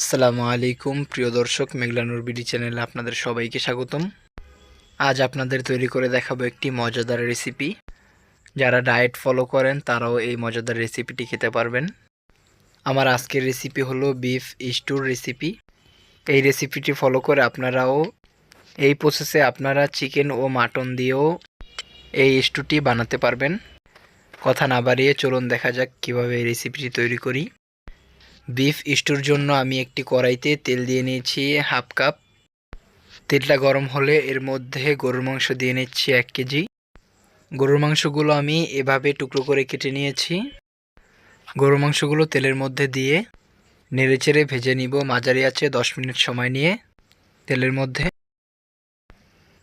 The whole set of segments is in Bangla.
আসসালামু আলাইকুম, প্রিয় দর্শক, মেঘলানুর বিডি চ্যানেলে আপনাদের সবাইকে স্বাগতম। আজ আপনাদের তৈরি করে দেখাবো একটি মজাদার রেসিপি। যারা ডায়েট ফলো করেন, তারাও এই মজাদার রেসিপিটি খেতে পারবেন। আমার আজকের রেসিপি হলো বিফ স্টুর রেসিপি। এই রেসিপিটি ফলো করে আপনারাও এই প্রসেসে আপনারা চিকেন ও মাটন দিয়েও এই স্টুটি বানাতে পারবেন। কথা না বাড়িয়ে চলুন দেখা যাক কীভাবে এই রেসিপিটি তৈরি করি। বিফ স্টুর জন্য আমি একটি কড়াইতে তেল দিয়ে নিয়েছি হাফ কাপ তেলটা গরম হলে এর মধ্যে গরুর মাংস দিয়ে নিচ্ছি এক কেজি। গরুর মাংসগুলো আমি এভাবে টুকরো করে কেটে নিয়েছি। গরুর মাংসগুলো তেলের মধ্যে দিয়ে নেড়েচেড়ে ভেজে নিব। মাঝারি আছে দশ মিনিট সময় নিয়ে তেলের মধ্যে।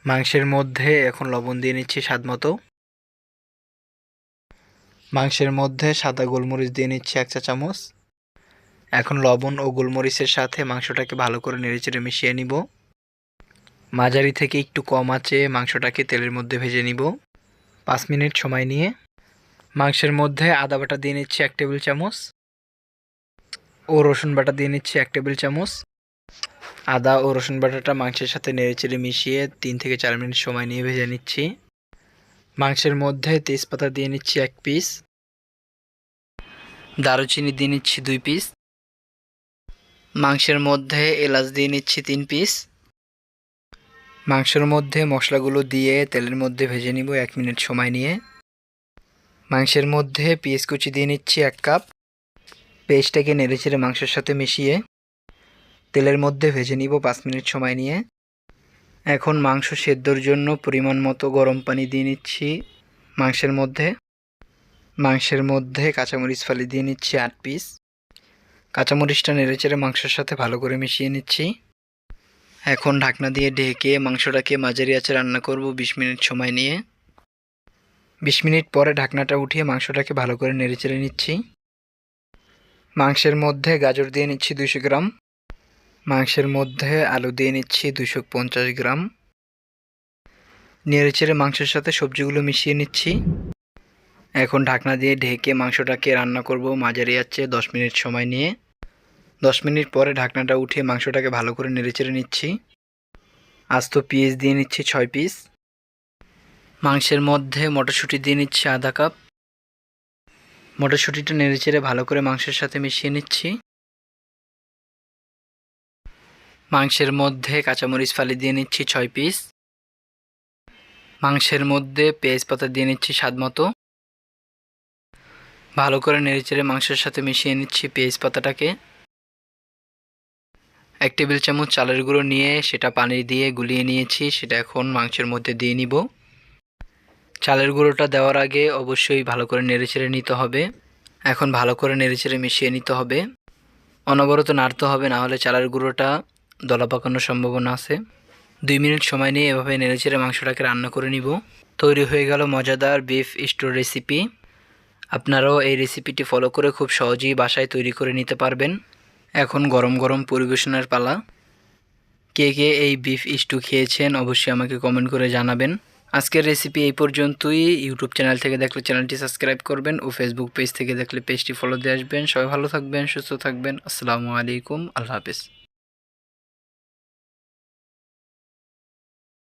মাংসের মধ্যে এখন লবণ দিয়ে নিচ্ছি স্বাদ মতো। মাংসের মধ্যে সাদা গোলমরিচ দিয়ে নিচ্ছি এক চা চামচ এখন লবণ ও গোলমরিচের সাথে মাংসটাকে ভালো করে নেড়েচেড়ে মিশিয়ে নিব। মাঝারি থেকে একটু কম আঁচে মাংসটাকে তেলের মধ্যে ভেজে নিব। পাঁচ মিনিট সময় নিয়ে মাংসের মধ্যে আদা বাটা দিয়ে নিচ্ছি এক টেবিল চামচ ও রসুন বাটা দিয়ে নিচ্ছি এক টেবিল চামচ। আদা ও রসুন বাটাটা মাংসের সাথে নেড়েচেড়ে মিশিয়ে তিন থেকে চার মিনিট সময় নিয়ে ভেজে নিচ্ছি। মাংসের মধ্যে তেজপাতা দিয়ে নিচ্ছি এক পিস। দারুচিনি দিয়ে নিচ্ছি দুই পিস। মাংসের মধ্যে এলাচ দিয়ে নিচ্ছি তিন পিস। মাংসের মধ্যে মশলাগুলো দিয়ে তেলের মধ্যে ভেজে নিব এক মিনিট সময় নিয়ে। মাংসের মধ্যে পেঁয়াজ কুচি দিয়ে নিচ্ছি এক কাপ। পেস্টটাকে নেড়েচেড়ে মাংসের সাথে মিশিয়ে তেলের মধ্যে ভেজে নিব পাঁচ মিনিট সময় নিয়ে। এখন মাংস সেদ্ধর জন্য পরিমাণ মতো গরম পানি দিয়ে নিচ্ছি মাংসের মধ্যে। মাংসের মধ্যে কাঁচামরিচ ফালি দিয়ে নিচ্ছি আট পিস। কাঁচামরিচটা নেড়েচেড়ে মাংসের সাথে ভালো করে মিশিয়ে নিচ্ছি। এখন ঢাকনা দিয়ে ঢেকে মাংসটাকে মাঝারি আছে রান্না করব বিশ মিনিট সময় নিয়ে। বিশ মিনিট পরে ঢাকনাটা উঠিয়ে মাংসটাকে ভালো করে নেড়েচেড়ে নিচ্ছি। মাংসের মধ্যে গাজর দিয়ে নিচ্ছি দুশো গ্রাম। মাংসের মধ্যে আলু দিয়ে নিচ্ছি দুশো পঞ্চাশ গ্রাম। নেড়েচেড়ে মাংসের সাথে সবজিগুলো মিশিয়ে নিচ্ছি। এখন ঢাকনা দিয়ে ঢেকে মাংসটাকে রান্না করব মাঝারি আছে দশ মিনিট সময় নিয়ে। দশ মিনিট পরে ঢাকনাটা উঠিয়ে মাংসটাকে ভালো করে নেড়েচেড়ে নিচ্ছি। আস্ত পিস দিয়ে নিচ্ছি ছয় পিস। মাংসের মধ্যে মটরশুঁটি দিয়ে নিচ্ছি আধা কাপ। মটরশুঁটিটা নেড়েচেড়ে ভালো করে মাংসের সাথে মিশিয়ে নিচ্ছি। মাংসের মধ্যে কাঁচামরিচ ফালি দিয়ে নিচ্ছি ছয় পিস। মাংসের মধ্যে পেঁয়াজ পাতা দিয়ে নিচ্ছি স্বাদ মতো। ভালো করে নেড়েচেড়ে মাংসের সাথে মিশিয়ে নিচ্ছি পেঁয়াজ পাতাটাকে এক টেবিল চামচ চালের গুঁড়ো নিয়ে সেটা পানি দিয়ে গুলিয়ে নিয়েছি, সেটা এখন মাংসের মধ্যে দিয়ে নিব। চালের গুঁড়োটা দেওয়ার আগে অবশ্যই ভালো করে নেড়েচেড়ে নিতে হবে। এখন ভালো করে নেড়েচেড়ে মিশিয়ে নিতে হবে। অনবরত নাড়তে হবে, না হলে চালের গুঁড়োটা দলা পাকানোর সম্ভাবনা আছে। দুই মিনিট সময় নিয়ে এভাবে নেড়েচেড়ে মাংসটাকে রান্না করে নিব। তৈরি হয়ে গেল মজাদার বিফ স্টোর রেসিপি আপনারাও এই রেসিপিটি ফলো করে খুব সহজেই বাসায় তৈরি করে নিতে পারবেন। এখন গরম গরম পরিবেশনের পালা। কে কে এই বিফ স্টু খেয়েছেন অবশ্যই আমাকে কমেন্ট করে জানাবেন। আজকের রেসিপি এই পর্যন্তই। ইউটিউব চ্যানেল থেকে দেখলে চ্যানেলটি সাবস্ক্রাইব করবেন ও ফেসবুক পেজ থেকে দেখলে পেজটি ফলো দিয়ে আসবেন। সবাই ভালো থাকবেন, সুস্থ থাকবেন। আসসালামু আলাইকুম। আল্লাহ হাফিজ।